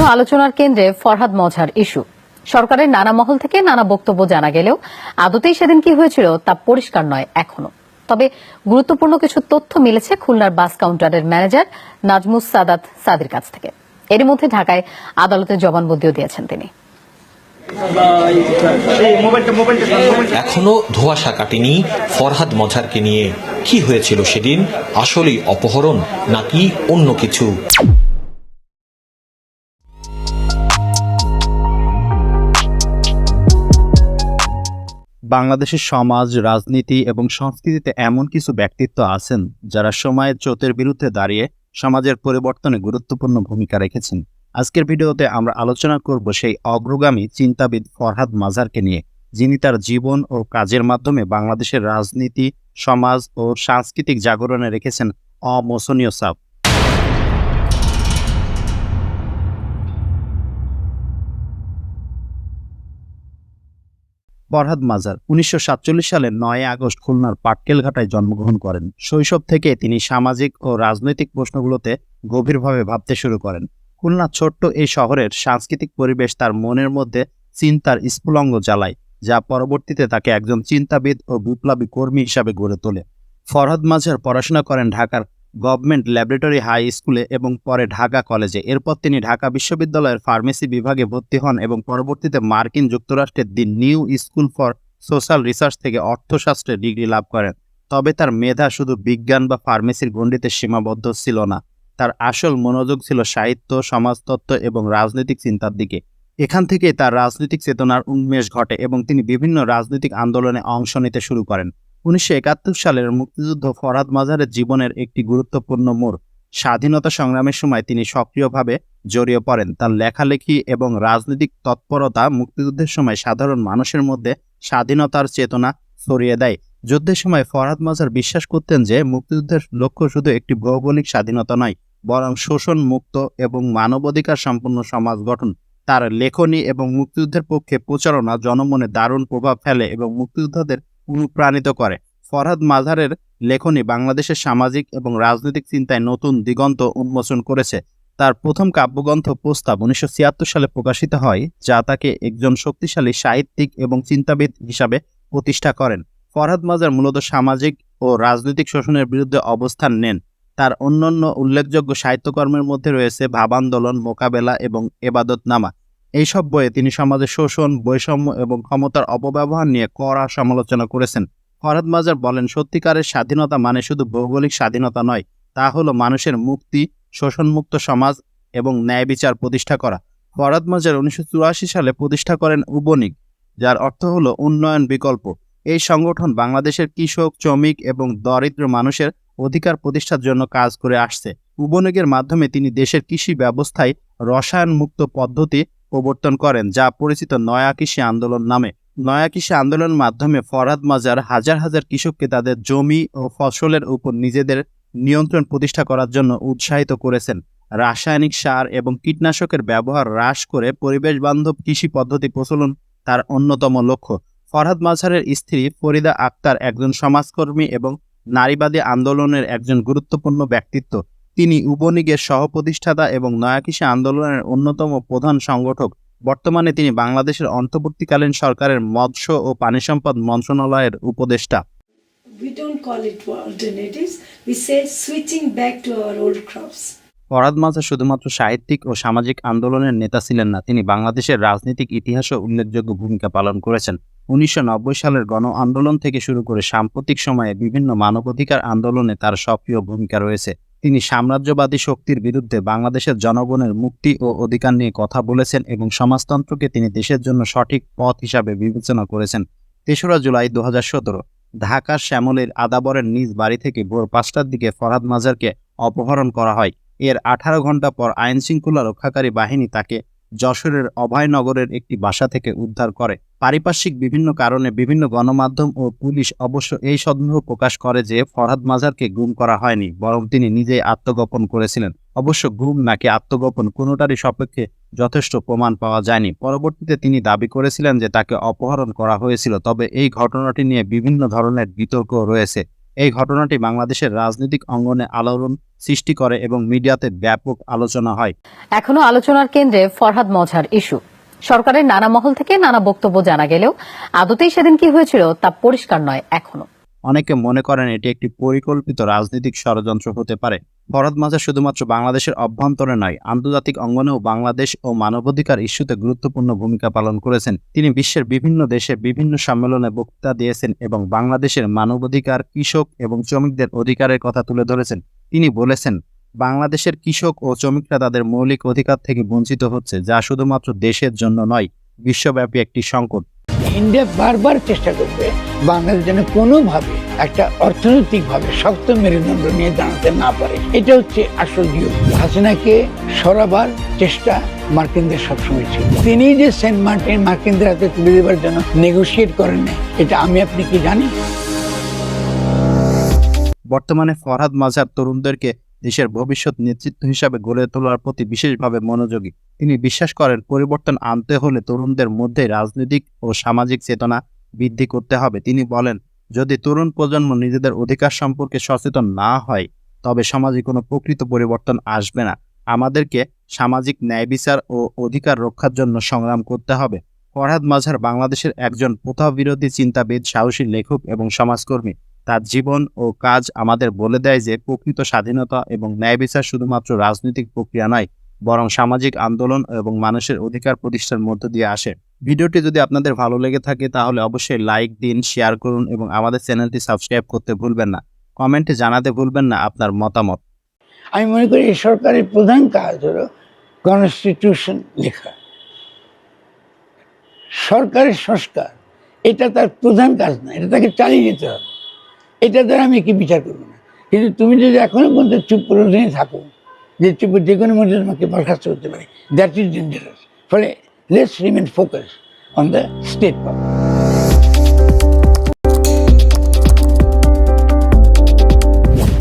এখনও আলোচনার কেন্দ্রে ফরহাদ মজার ইস্যু। সরকারের নানা মহল থেকে নানা বক্তব্য জানা গেলেও আদতেই সেদিন কি হয়েছিল তা পরিষ্কার নয় এখনও। তবে গুরুত্বপূর্ণ কিছু তথ্য মিলেছে খুলনার বাস কাউন্টারের ম্যানেজার নাজমুস সাদাত সাদির কাছ থেকে। এর মধ্যে ঢাকায় আদালতে জবানবন্দিও দিয়েছেন তিনি। এখনও ধোঁয়াশা কাটেনি ফরহাদ মজারকে নিয়ে। কি হয়েছিল সেদিন? আসলেই অপহরণ নাকি অন্য কিছু? বাংলাদেশের সমাজ, রাজনীতি এবং সংস্কৃতিতে এমন কিছু ব্যক্তিত্ব আছেন যারা সময়ের চোতের বিরুদ্ধে দাঁড়িয়ে সমাজের পরিবর্তনে গুরুত্বপূর্ণ ভূমিকা রেখেছেন। আজকের ভিডিওতে আমরা আলোচনা করব সেই অগ্রগামী চিন্তাবিদ ফরহাদ মাজারকে নিয়ে, যিনি তার জীবন ও কাজের মাধ্যমে বাংলাদেশের রাজনীতি, সমাজ ও সাংস্কৃতিক জাগরণে রেখেছেন অমোচনীয় ছাপ ফরহাদ মাজার। উনিশশো সালের নয় আগস্ট খুলনার পাটকেলঘাটায় জন্মগ্রহণ করেন। শৈশব থেকে তিনি সামাজিক ও রাজনৈতিক প্রশ্নগুলোতে গভীরভাবে ভাবতে শুরু করেন। খুলনা ছোট্ট এই শহরের সাংস্কৃতিক পরিবেশ তার মনের মধ্যে চিন্তার স্ফুলঙ্গ জ্বালায়, যা পরবর্তীতে তাকে একজন চিন্তাবিদ ও বিপ্লবী কর্মী হিসাবে গড়ে তোলে। ফরহাদ মাজার পড়াশোনা করেন ঢাকার গভর্নমেন্ট ল্যাবরেটরি হাই স্কুলে এবং পরে ঢাকা কলেজে। এরপর তিনি ঢাকা বিশ্ববিদ্যালয়ের ফার্মেসি বিভাগে ভর্তি হন এবং পরবর্তীতে মার্কিন যুক্তরাষ্ট্রের the New School for Social Research থেকে অর্থশাস্ত্রে ডিগ্রি লাভ করেন। তবে তার মেধা শুধু বিজ্ঞান বা ফার্মেসির গণ্ডিতে সীমাবদ্ধ ছিল না। তার আসল মনোযোগ ছিল সাহিত্য, সমাজতত্ত্ব এবং রাজনৈতিক চিন্তার দিকে। এখান থেকে তার রাজনৈতিক চেতনার উন্মেষ ঘটে এবং তিনি বিভিন্ন রাজনৈতিক আন্দোলনে অংশ নিতে শুরু করেন। উনিশশো একাত্তর সালের মুক্তিযুদ্ধ ফরহাদ মাজারের জীবনের একটি গুরুত্বপূর্ণ মোড়। স্বাধীনতা সংগ্রামের সময় তিনি সক্রিয়ভাবে জড়িয়ে পড়েন। তার লেখালেখি এবং রাজনৈতিক তৎপরতা মুক্তিযুদ্ধের সময় সাধারণ মানুষের মধ্যে স্বাধীনতার চেতনা ছড়িয়ে দেয়। যুদ্ধের সময় ফরহাদ মাজার বিশ্বাস করতেন যে মুক্তিযুদ্ধের লক্ষ্য শুধু একটি ভৌগোলিক স্বাধীনতা নয়, বরং শোষণ, মুক্ত এবং মানবাধিকার সম্পন্ন সমাজ গঠন। তার লেখনী এবং মুক্তিযুদ্ধের পক্ষে প্রচারণা জনমনে দারুণ প্রভাব ফেলে এবং মুক্তিযোদ্ধাদের অনুপ্রাণিত করে। ফরহাদ মাজারের লেখনী বাংলাদেশের সামাজিক এবং রাজনৈতিক চিন্তায় নতুন দিগন্ত উন্মোচন করেছে। তার প্রথম কাব্যগ্রন্থ প্রস্তাব উনিশশো ছিয়াত্তর সালে প্রকাশিত হয়, যা তাকে একজন শক্তিশালী, সাহিত্যিক এবং চিন্তাবিদ হিসাবে প্রতিষ্ঠা করেন। ফরহাদ মাজার মূলত সামাজিক ও রাজনৈতিক শোষণের বিরুদ্ধে অবস্থান নেন। তার অন্যান্য উল্লেখযোগ্য সাহিত্যকর্মের মধ্যে রয়েছে ভাবান্দোলন, মোকাবেলা এবং এবাদতনামা। এইসব বইয়ে তিনি সমাজের শোষণ, বৈষম্য এবং ক্ষমতার অপব্যবহার নিয়ে কড়া সমালোচনা করেছেন। ফরহাদ মাজার বলেন, সত্যিকারের স্বাধীনতা মানে শুধু ভৌগোলিক স্বাধীনতা নয়, তা হলো মানুষের মুক্তি, শোষণমুক্ত সমাজ এবং ন্যায় বিচার প্রতিষ্ঠা করা। ফরহাদ মাজার উনিশশো চুরাশি সালে প্রতিষ্ঠা করেন উবনিক, যার অর্থ হলো উন্নয়ন বিকল্প। এই সংগঠন বাংলাদেশের কৃষক, শ্রমিক এবং দরিদ্র মানুষের অধিকার প্রতিষ্ঠার জন্য কাজ করে আসছে। উবনিকের মাধ্যমে তিনি দেশের কৃষি ব্যবস্থায় রসায়ন মুক্ত পদ্ধতি প্রবর্তন করেন, যা পরিচিত নয়া কৃষি আন্দোলন নামে। নয়া কৃষি আন্দোলনের মাধ্যমে ফরহাদ মাজার হাজার হাজার কৃষককে তাদের জমি ও ফসলের উপর নিজেদের নিয়ন্ত্রণ প্রতিষ্ঠা করার জন্য উৎসাহিত করেছেন। রাসায়নিক সার এবং কীটনাশকের ব্যবহার হ্রাস করে পরিবেশ বান্ধব কৃষি পদ্ধতি প্রচলন তার অন্যতম লক্ষ্য। ফরহাদ মাজারের স্ত্রী ফরিদা আক্তার একজন সমাজকর্মী এবং নারীবাদী আন্দোলনের একজন গুরুত্বপূর্ণ ব্যক্তিত্ব। তিনি উপনিগের সহপ্রতিষ্ঠাতা এবং নয়া কৃষি আন্দোলনের অন্যতম প্রধান সংগঠক। বর্তমানে তিনি বাংলাদেশের অন্তর্বর্তীকালীন সরকারের মৎস্য ও পানি সম্পদ মন্ত্রণালয়ের উপদেষ্টা। We don't call it alternatives, we say switching back to our old crops. Farhad মাজার শুধুমাত্র সাহিত্যিক ও সামাজিক আন্দোলনের নেতা ছিলেন না, তিনি বাংলাদেশের রাজনৈতিক ইতিহাসও উল্লেখযোগ্য ভূমিকা পালন করেছেন। উনিশশো নব্বই সালের গণ আন্দোলন থেকে শুরু করে সাম্প্রতিক সময়ে বিভিন্ন মানবাধিকার আন্দোলনে তার সক্রিয় ভূমিকা রয়েছে। তিনি সাম্রাজ্যবাদী শক্তির বিরুদ্ধে বাংলাদেশের জনগণের মুক্তি ও অধিকার নিয়ে কথা বলেছেন এবং সমাজতন্ত্রকে তিনি দেশের জন্য সঠিক পথ হিসাবে বিবেচনা করেছেন। তেসরা জুলাই দু হাজার সতেরো, ঢাকার শ্যামলের আদাবরের নিজ বাড়ি থেকে ভোর পাঁচটার দিকে ফরহাদ মাজারকে অপহরণ করা হয়। এর আঠারো ঘণ্টা পর আইন শৃঙ্খলা রক্ষাকারী বাহিনী তাকে যশোরের অভয়নগরের একটি বাসা থেকে উদ্ধার করে। পারিপার্শ্বিক বিভিন্ন কারণে বিভিন্ন গণমাধ্যম ও পুলিশ অবশ্য এই সন্দেহ প্রকাশ করে যে ফরহাদ মাজারকে গুম করা হয়নি, বরং তিনি নিজেই আত্মগোপন করেছিলেন। অবশ্য গুম নাকি আত্মগোপন কোনোটারই সপক্ষে যথেষ্ট প্রমাণ পাওয়া যায়নি। পরবর্তীতে তিনি দাবি করেছিলেন যে তাকে অপহরণ করা হয়েছিল, তবে এই ঘটনাটি নিয়ে বিভিন্ন ধরনের বিতর্ক রয়েছে। এই ঘটনাটি বাংলাদেশের রাজনৈতিক অঙ্গনে আলোড়ন সৃষ্টি করে এবং মিডিয়াতে ব্যাপক আলোচনা হয়। এখনও আলোচনার কেন্দ্রে ফরহাদ মজার ইস্যু। সরকারের নানা মহল থেকে নানা বক্তব্য জানা গেলেও আদতেই সেদিন কি হয়েছিল তা পরিষ্কার নয় এখনও অনেকে মনে করেন এটি একটি পরিকল্পিত রাজনৈতিক ষড়যন্ত্র হতে পারে। ফরহাদ মাজার শুধুমাত্র বাংলাদেশের অভ্যন্তরে নয়, আন্তর্জাতিক অঙ্গনেও বাংলাদেশ ও মানবাধিকার ইস্যুতে গুরুত্বপূর্ণ ভূমিকা পালন করেছেন। তিনি বিশ্বের বিভিন্ন দেশে বিভিন্ন সম্মেলনে বক্তৃতা দিয়েছেন এবং বাংলাদেশের মানবাধিকার, কৃষক এবং শ্রমিকদের অধিকারের কথা তুলে ধরেছেন। তিনি বলেছেন, বাংলাদেশের কৃষক ও শ্রমিকরা তাদের মৌলিক অধিকার থেকে বঞ্চিত হচ্ছে, যা শুধুমাত্র দেশের জন্য নয়, বিশ্বব্যাপী একটি সংকট। ইন্ডিয়া বারবার চেষ্টা করবে বাংলাদেশ যেন কোনোভাবে একটা অর্থনৈতিকভাবে শক্ত মেরুদণ্ড নিয়ে দাঁড়াতে না পারে। এটা হচ্ছে আসল নিয়ম। হাসিনাকে সরাবার চেষ্টা মার্কিনদের সবসময় ছিল। তিনি যে সেন্ট মার্টিন মার্কিনদের হাতে তুলে দেওয়ার জন্য নেগোসিয়েট করেন এটা আমি আপনি কি জানি বর্তমানে ফরহাদ মাজার তরুণদেরকে দেশের ভবিষ্যৎ নেতৃত্ব হিসাবে গড়ে তোলার প্রতি বিশেষভাবে মনোযোগী। তিনি বিশ্বাস করেন, পরিবর্তন আনতে হলে তরুণদের মধ্যে রাজনৈতিক ও সামাজিক চেতনা বৃদ্ধি করতে হবে। তিনি বলেন, যদি তরুণ প্রজন্ম নিজেদের অধিকার সম্পর্কে সচেতন না হয়, তবে সমাজে কোনো প্রকৃত পরিবর্তন আসবে না। আমাদেরকে সামাজিক ন্যায় বিচার ও অধিকার রক্ষার জন্য সংগ্রাম করতে হবে। ফরহাদ মাঝার বাংলাদেশের একজন প্রথা বিরোধী চিন্তাবিদ, সাহসী লেখক এবং সমাজকর্মী। তার জীবন ও কাজ আমাদের বলে দেয় যে প্রকৃত স্বাধীনতা এবং ন্যায় বিচার শুধুমাত্র রাজনৈতিক প্রক্রিয়া নয়, বরং সামাজিক আন্দোলন এবং মানুষের অধিকার প্রতিষ্ঠার মধ্য দিয়ে আসে। ভিডিওটি যদি আপনাদের ভালো লেগে থাকে তাহলে অবশ্যই লাইক দিন, শেয়ার করুন এবং আমাদের চ্যানেলটি সাবস্ক্রাইব করতে ভুলবেন না। কমেন্টে জানাতে ভুলবেন না আপনার মতামত। আমি মনে করি এই সরকারের প্রধান কাজ হলো কনস্টিটিউশন লেখা। সরকারের সংস্কার, এটা তার প্রধান কাজ না এটা তাকে চালিয়ে যেতে হবে। এটা দ্বারা আমি কি বিচার করব না? কিন্তু তুমি যদি এখনও পর্যন্ত চুপ করে থাকো, যে চুপ যে কোনো মধ্যে তোমাকে বরখাস্ত করতে পারে দ্যাট ইজ ডেঞ্জারাস ফলে let's remain focus on the state power